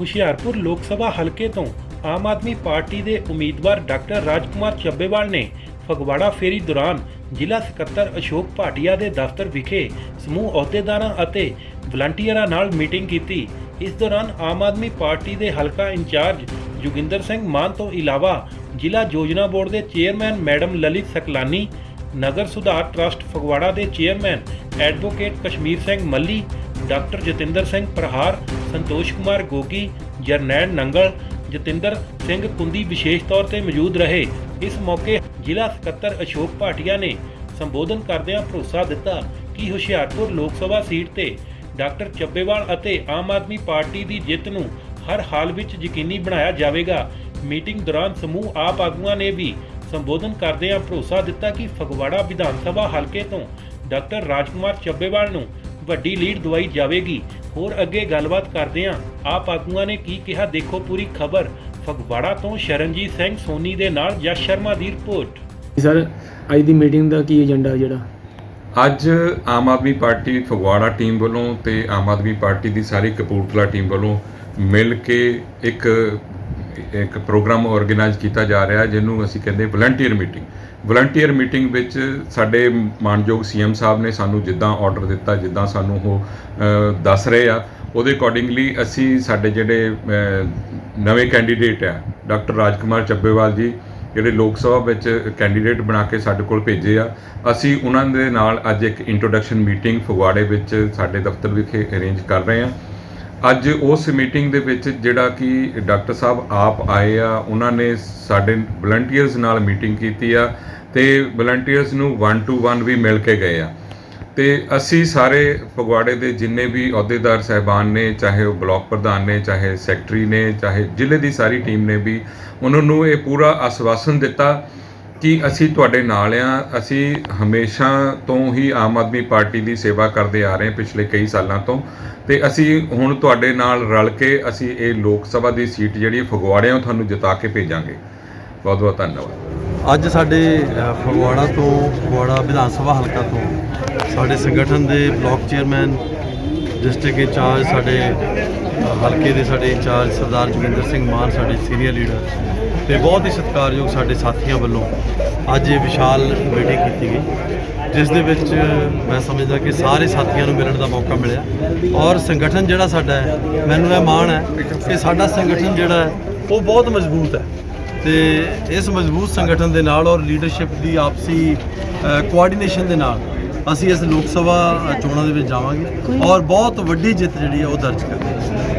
ਹੁਸ਼ਿਆਰਪੁਰ ਲੋਕ ਸਭਾ ਹਲਕੇ ਤੋਂ ਆਮ ਆਦਮੀ ਪਾਰਟੀ ਦੇ ਉਮੀਦਵਾਰ ਡਾਕਟਰ ਰਾਜਕੁਮਾਰ ਚੱਬੇਵਾਲ ਨੇ ਫਗਵਾੜਾ ਫੇਰੀ ਦੌਰਾਨ ਜ਼ਿਲ੍ਹਾ ਸਕੱਤਰ ਅਸ਼ੋਕ ਭਾਟੀਆ ਦੇ ਦਫ਼ਤਰ ਵਿਖੇ ਸਮੂਹ ਅਹੁਦੇਦਾਰਾਂ ਅਤੇ ਵਲੰਟੀਅਰਾਂ ਨਾਲ ਮੀਟਿੰਗ ਕੀਤੀ। ਇਸ ਦੌਰਾਨ ਆਮ ਆਦਮੀ ਪਾਰਟੀ ਦੇ ਹਲਕਾ ਇੰਚਾਰਜ ਜੋਗਿੰਦਰ ਸਿੰਘ ਮਾਨ ਤੋਂ ਇਲਾਵਾ ਜ਼ਿਲ੍ਹਾ ਯੋਜਨਾ ਬੋਰਡ ਦੇ ਚੇਅਰਮੈਨ ਮੈਡਮ ਲਲਿਤ ਸਕਲਾਨੀ, ਨਗਰ ਸੁਧਾਰ ਟਰਸਟ ਫਗਵਾੜਾ ਦੇ chairman advocate Kashmir Singh Malli doctor Jatinder Singh Prahar, Santosh Kumar Gogi Jarnail Nangal, Jatinder Singh Kundi ਵਿਸ਼ੇਸ਼ ਤੌਰ ਤੇ ਮੌਜੂਦ ਰਹੇ। ਇਸ ਮੌਕੇ ਜ਼ਿਲ੍ਹਾ ਸਕੱਤਰ ਅਸ਼ੋਕ ਭਾਟੀਆ ਨੇ ਸੰਬੋਧਨ ਕਰਦਿਆਂ ਭਰੋਸਾ ਦਿੱਤਾ ਕਿ ਹੁਸ਼ਿਆਰਪੁਰ ਲੋਕ ਸਭਾ ਸੀਟ ਤੇ ਡਾਕਟਰ ਚੱਬੇਵਾਲ ਅਤੇ ਆਮ ਆਦਮੀ ਪਾਰਟੀ ਦੀ ਜਿੱਤ ਨੂੰ ਹਰ ਹਾਲ ਵਿੱਚ ਯਕੀਨੀ ਬਣਾਇਆ ਜਾਵੇਗਾ। ਮੀਟਿੰਗ ਦੌਰਾਨ ਸਮੂਹ ਆਪ ਆਗੂਆਂ ਨੇ ਵੀ ਸੰਬੋਧਨ ਕਰਦਿਆਂ ਭਰੋਸਾ ਦਿੱਤਾ ਕਿ ਫਗਵਾੜਾ ਵਿਧਾਨ ਸਭਾ ਹਲਕੇ ਤੋਂ ਡਾਕਟਰ ਰਾਜਕੁਮਾਰ ਚੱਬੇਵਾਲ ਨੂੰ ਵੱਡੀ ਲੀਡ ਦਵਾਈ ਜਾਵੇਗੀ। ਹੋਰ ਅੱਗੇ ਗੱਲਬਾਤ ਕਰਦਿਆਂ ਆਪ ਆਗੂਆਂ ਨੇ ਕੀ ਕਿਹਾ ਦੇਖੋ ਪੂਰੀ ਖਬਰ। ਫਗਵਾੜਾ ਤੋਂ ਸ਼ਰਨਜੀਤ ਸਿੰਘ ਸੋਨੀ ਦੇ ਨਾਲ ਜਸ ਸ਼ਰਮਾ ਦੀ ਰਿਪੋਰਟ। ਸਰ ਅੱਜ ਦੀ ਮੀਟਿੰਗ ਦਾ ਕੀ ਏਜੰਡਾ ਜਿਹੜਾ? ਅੱਜ ਆਮ ਆਦਮੀ ਪਾਰਟੀ ਫਗਵਾੜਾ ਟੀਮ ਵੱਲੋਂ ਤੇ ਆਮ ਆਦਮੀ ਪਾਰਟੀ ਦੀ ਸਾਰੀ ਕਪੂਰਥਲਾ ਟੀਮ ਵੱਲੋਂ ਮਿਲ ਕੇ ਇੱਕ ਇੱਕ ਪ੍ਰੋਗਰਾਮ ਆਰਗੇਨਾਈਜ਼ ਕੀਤਾ ਜਾ ਰਿਹਾ, ਜਿਹਨੂੰ ਅਸੀਂ ਕਹਿੰਦੇ ਵਲੰਟੀਅਰ ਮੀਟਿੰਗ ਵਲੰਟੀਅਰ ਮੀਟਿੰਗ ਵਿੱਚ ਸਾਡੇ ਮਾਨਯੋਗ ਸੀਐਮ ਸਾਹਿਬ ਨੇ ਸਾਨੂੰ ਜਿੱਦਾਂ ਆਰਡਰ ਦਿੱਤਾ, ਜਿੱਦਾਂ ਸਾਨੂੰ ਉਹ ਦੱਸ ਰਹੇ ਆ, ਉਹਦੇ ਅਕੋਰਡਿੰਗਲੀ ਅਸੀਂ ਸਾਡੇ ਜਿਹੜੇ ਨਵੇਂ ਕੈਂਡੀਡੇਟ ਆ, ਡਾਕਟਰ ਰਾਜਕੁਮਾਰ ਚੱਬੇਵਾਲ ਜੀ, ਜਿਹੜੇ ਲੋਕ ਸਭਾ ਵਿੱਚ ਕੈਂਡੀਡੇਟ ਬਣਾ ਕੇ ਸਾਡੇ ਕੋਲ ਭੇਜੇ ਆ, ਅਸੀਂ ਉਹਨਾਂ ਦੇ ਨਾਲ ਅੱਜ ਇੱਕ ਇੰਟਰੋਡਕਸ਼ਨ ਮੀਟਿੰਗ ਫਗਵਾੜੇ ਵਿੱਚ ਸਾਡੇ ਦਫ਼ਤਰ ਵਿਖੇ ਅਰੇਂਜ ਕਰ ਰਹੇ ਹਾਂ ਅੱਜ ਉਸ ਮੀਟਿੰਗ ਦੇ ਵਿੱਚ ਜਿਹੜਾ ਕਿ ਡਾਕਟਰ ਸਾਹਿਬ ਆਪ ਆਏ ਆ, ਉਹਨਾਂ ਨੇ ਸਾਡੇ ਵਲੰਟੀਅਰਸ ਨਾਲ ਮੀਟਿੰਗ ਕੀਤੀ ਆ ਤੇ ਵਲੰਟੀਅਰਸ ਨੂੰ 1 ਟੂ 1 ਵੀ ਮਿਲ ਕੇ ਗਏ ਆ। ਤੇ ਅਸੀਂ ਸਾਰੇ ਫਗਵਾੜੇ ਦੇ ਜਿੰਨੇ ਵੀ ਅਹੁਦੇਦਾਰ ਸਹਿਬਾਨ ਨੇ, ਚਾਹੇ ਉਹ ਬਲਾਕ ਪ੍ਰਧਾਨ ਨੇ, ਚਾਹੇ ਸੈਕਟਰੀ ਨੇ, ਚਾਹੇ ਜ਼ਿਲ੍ਹੇ ਦੀ ਸਾਰੀ ਟੀਮ ਨੇ ਵੀ, ਉਹਨਾਂ ਨੂੰ ਇਹ ਪੂਰਾ ਆਸ਼ਵਾਸਨ ਦਿੱਤਾ ਕਿ ਅਸੀਂ ਤੁਹਾਡੇ ਨਾਲ ਆ। ਅਸੀਂ ਹਮੇਸ਼ਾ ਤੋਂ ਹੀ ਆਮ ਆਦਮੀ ਪਾਰਟੀ ਦੀ ਸੇਵਾ ਕਰਦੇ ਆ ਰਹੇ ਹਾਂ ਪਿਛਲੇ ਕਈ ਸਾਲਾਂ ਤੋਂ। ਤੇ ਅਸੀਂ ਹੁਣ ਤੁਹਾਡੇ ਨਾਲ ਰਲ ਕੇ ਅਸੀਂ ਇਹ ਲੋਕ ਸਭਾ ਦੀ ਸੀਟ ਜਿਹੜੀ ਫਗਵਾੜਿਆਂ ਤੁਹਾਨੂੰ ਜਿਤਾ ਕੇ ਭੇਜਾਂਗੇ। ਬਹੁਤ ਬਹੁਤ ਧੰਨਵਾਦ। ਅੱਜ ਸਾਡੇ ਫਗਵਾੜਾ ਤੋਂ, ਫਗਵਾੜਾ ਵਿਧਾਨ ਸਭਾ ਹਲਕਾ ਤੋਂ ਸਾਡੇ ਸੰਗਠਨ ਦੇ ਬਲਾਕ ਚੇਅਰਮੈਨ ਡਿਸਟ੍ਰਿਕਟ ਇੰਚਾਰਜ ਸਾਡੇ ਹਲਕੇ ਦੇ ਸਾਡੇ ਇੰਚਾਰਜ ਸਰਦਾਰ ਜੋਗਿੰਦਰ ਸਿੰਘ ਮਾਨ ਸਾਡੇ ਸੀਨੀਅਰ ਲੀਡਰ ਤੇ ਬਹੁਤ ਹੀ ਸਤਿਕਾਰਯੋਗ ਸਾਡੇ ਸਾਥੀਆਂ ਵੱਲੋਂ ਅੱਜ ਇਹ ਵਿਸ਼ਾਲ ਮੀਟਿੰਗ ਕੀਤੀ ਗਈ, ਜਿਸ ਦੇ ਵਿੱਚ ਮੈਂ ਸਮਝਦਾ ਕਿ ਸਾਰੇ ਸਾਥੀਆਂ ਨੂੰ ਮਿਲਣ ਦਾ ਮੌਕਾ ਮਿਲਿਆ। ਔਰ ਸੰਗਠਨ ਜਿਹੜਾ ਸਾਡਾ ਹੈ, ਮੈਨੂੰ ਇਹ ਮਾਣ ਹੈ ਕਿ ਸਾਡਾ ਸੰਗਠਨ ਜਿਹੜਾ ਹੈ, ਉਹ ਬਹੁਤ ਮਜ਼ਬੂਤ ਹੈ। ਤੇ ਇਸ ਮਜ਼ਬੂਤ ਸੰਗਠਨ ਦੇ ਨਾਲ ਔਰ ਲੀਡਰਸ਼ਿਪ ਦੀ ਆਪਸੀ ਕੋਆਰਡੀਨੇਸ਼ਨ ਦੇ ਨਾਲ ਅਸੀਂ ਇਸ ਲੋਕ ਸਭਾ ਚੋਣਾਂ ਦੇ ਵਿੱਚ ਜਾਵਾਂਗੇ ਔਰ ਬਹੁਤ ਵੱਡੀ ਜਿੱਤ ਜਿਹੜੀ ਹੈ ਉਹ ਦਰਜ ਕਰਾਂਗੇ